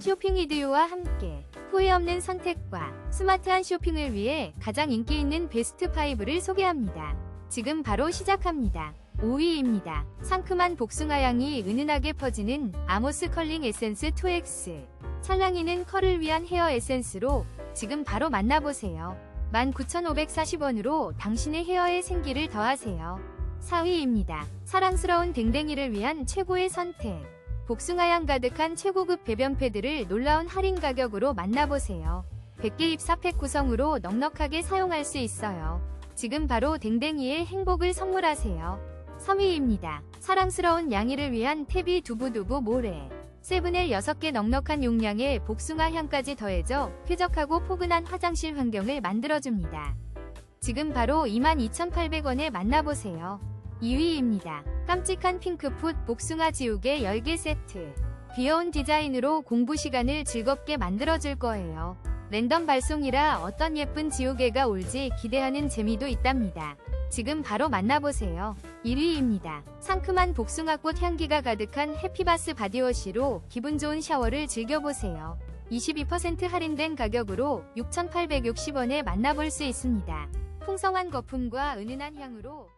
쇼핑 이디오와 함께 후회 없는 선택과 스마트한 쇼핑을 위해 가장 인기 있는 베스트 5를 소개합니다. 지금 바로 시작합니다. 5위입니다. 상큼한 복숭아 향이 은은하게 퍼지는 아모스 컬링 에센스 2X. 찰랑이는 컬을 위한 헤어 에센스로 지금 바로 만나보세요. 19,540원으로 당신의 헤어에 생기를 더하세요. 4위입니다. 사랑스러운 댕댕이를 위한 최고의 선택. 복숭아향 가득한 최고급 배변 패드를 놀라운 할인 가격으로 만나보세요. 100개 입사팩 구성으로 넉넉하게 사용할 수 있어요. 지금 바로 댕댕이의 행복을 선물하세요. 3위입니다. 사랑스러운 양이를 위한 태비 두부두부 모래. 세븐의 6개 넉넉한 용량의 복숭아 향까지 더해져 쾌적하고 포근한 화장실 환경을 만들어줍니다. 지금 바로 22,800원에 만나보세요. 2위입니다. 깜찍한 핑크풋 복숭아 지우개 10개 세트. 귀여운 디자인으로 공부 시간을 즐겁게 만들어줄 거예요. 랜덤 발송이라 어떤 예쁜 지우개가 올지 기대하는 재미도 있답니다. 지금 바로 만나보세요. 1위입니다. 상큼한 복숭아꽃 향기가 가득한 해피바스 바디워시로 기분 좋은 샤워를 즐겨보세요. 22% 할인된 가격으로 6,860원에 만나볼 수 있습니다. 풍성한 거품과 은은한 향으로